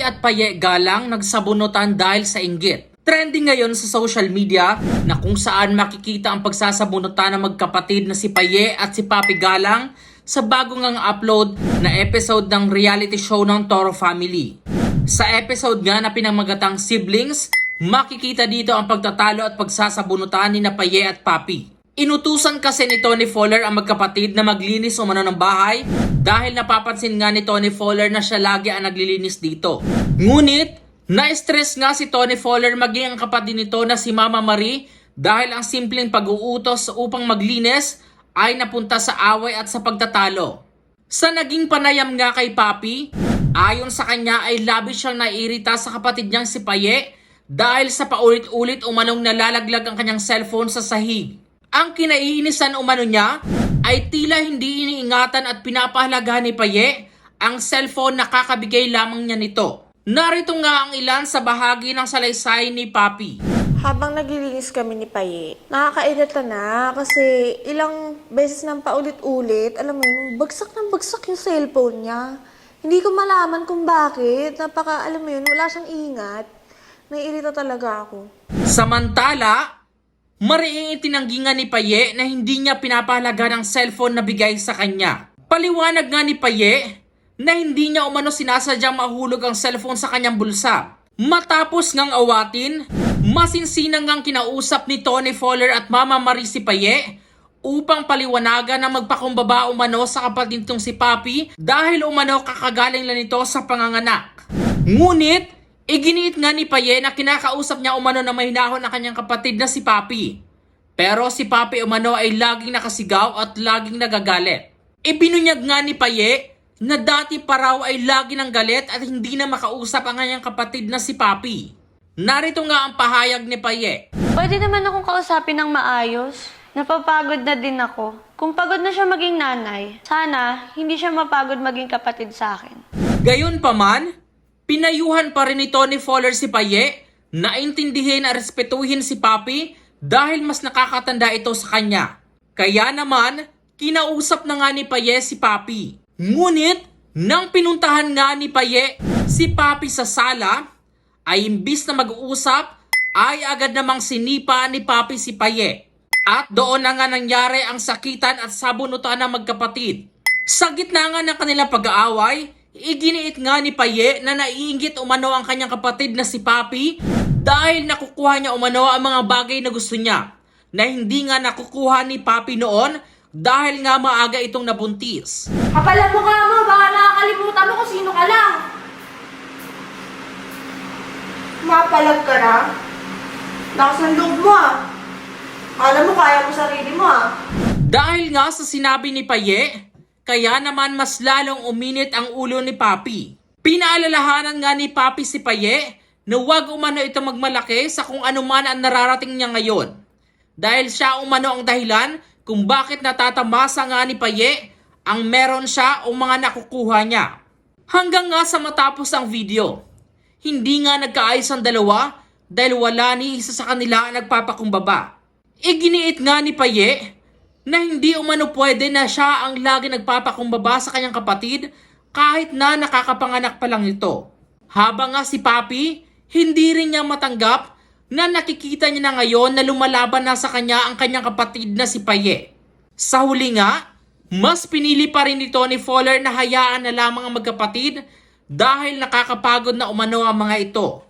At Paye Galang nagsabunutan dahil sa inggit. Trending ngayon sa social media na kung saan makikita ang pagsasabunutan ng magkapatid na si Paye at si Papi Galang sa bagong ang upload na episode ng reality show ng Toro Family. Sa episode nga na pinamagatang siblings, makikita dito ang pagtatalo at pagsasabunutan ni na Paye at Papi. Inutusan kasi ni Tony Fowler ang magkapatid na maglinis umano ng bahay dahil napapansin nga ni Tony Fowler na siya lagi ang naglilinis dito. Ngunit, na-stress nga si Tony Fowler maging ang kapatid nito na si Mama Marie dahil ang simpleng pag-uutos upang maglinis ay napunta sa away at sa pagtatalo. Sa naging panayam nga kay Papi, ayon sa kanya ay labis siyang naiirita sa kapatid niyang si Paye dahil sa paulit-ulit umanong nalalaglag ang kanyang cellphone sa sahig. Ang kinaiinisan umano niya ay tila hindi iniingatan at pinapahalagahan ni Paye ang cellphone na kakabigay lamang niya nito. Narito nga ang ilan sa bahagi ng salaysay ni Papi. Habang naglilinis kami ni Paye, nakakairita na kasi ilang beses nang paulit-ulit, alam mo yun, bagsak ng bagsak yung cellphone niya. Hindi ko malaman kung bakit. Napaka, alam mo yun, wala siyang ingat. Naiirita talaga ako. Samantala, mariing itinanggi nga ni Paye na hindi niya pinapahalaga ng cellphone na bigay sa kanya. Paliwanag nga ni Paye na hindi niya umano sinasadyang mahulog ang cellphone sa kanyang bulsa. Matapos ngang awatin, masinsinang ngang kinausap ni Tony Fowler at Mama Marie si Paye upang paliwanagan na magpakumbaba umano sa kapatid nitong si Papi dahil umano kakagaling lang nito sa panganganak. Ngunit, iginiit nga ni Paye na kinakausap niya umano na mahinahon ang kanyang kapatid na si Papi. Pero si Papi umano ay laging nakasigaw at laging nagagalit. Ibinunyag nga ni Paye na dati pa raw ay lagi ng galit at hindi na makausap ang kanyang kapatid na si Papi. Narito nga ang pahayag ni Paye. Pwede naman akong kausapin ng maayos. Napapagod na din ako. Kung pagod na siya maging nanay, sana hindi siya mapagod maging kapatid sa akin. Gayon pa man, pinayuhan pa rin ni Tony Fowler si Paye na intindihin at respetuhin si Papi dahil mas nakakatanda ito sa kanya. Kaya naman, kinausap na nga ni Paye si Papi. Ngunit, nang pinuntahan nga ni Paye si Papi sa sala, ay imbis na mag-uusap, ay agad namang sinipa ni Papi si Paye. At doon na nga nangyari ang sakitan at sabunutan ng magkapatid. Sa gitna nga ng kanilang pag-aaway, iginiit nga ni Paye na naiingit umano ang kanyang kapatid na si Papi dahil nakukuha niya umano ang mga bagay na gusto niya na hindi nga nakukuha ni Papi noon dahil nga maaga itong nabuntis. Kapalan mo ka mo, baka nakakalimutan mo kung sino ka lang. Mapalag ka na? Loob mo ah. Alam mo, kaya mo sarili mo ah. Dahil nga sa sinabi ni Paye, kaya naman mas lalong uminit ang ulo ni Papi. Pinaalalahanan nga ni Papi si Paye na huwag umano ito magmalaki sa kung ano man ang nararating niya ngayon. Dahil siya umano ang dahilan kung bakit natatamasa nga ni Paye ang meron siya o mga nakukuha niya. Hanggang nga sa matapos ang video, hindi nga nagkaayos ang dalawa dahil wala ni isa sa kanila ang nagpapakumbaba. Iginiit nga ni Paye na hindi umano pwede na siya ang lagi nagpapakumbaba sa kanyang kapatid kahit na nakakapanganak pa lang ito. Habang nga si Papi, hindi rin niya matanggap na nakikita niya na ngayon na lumalaban na sa kanya ang kanyang kapatid na si Paye. Sa huli nga, mas pinili pa rin ni Tony Fowler na hayaan na lamang ang magkapatid dahil nakakapagod na umano ang mga ito.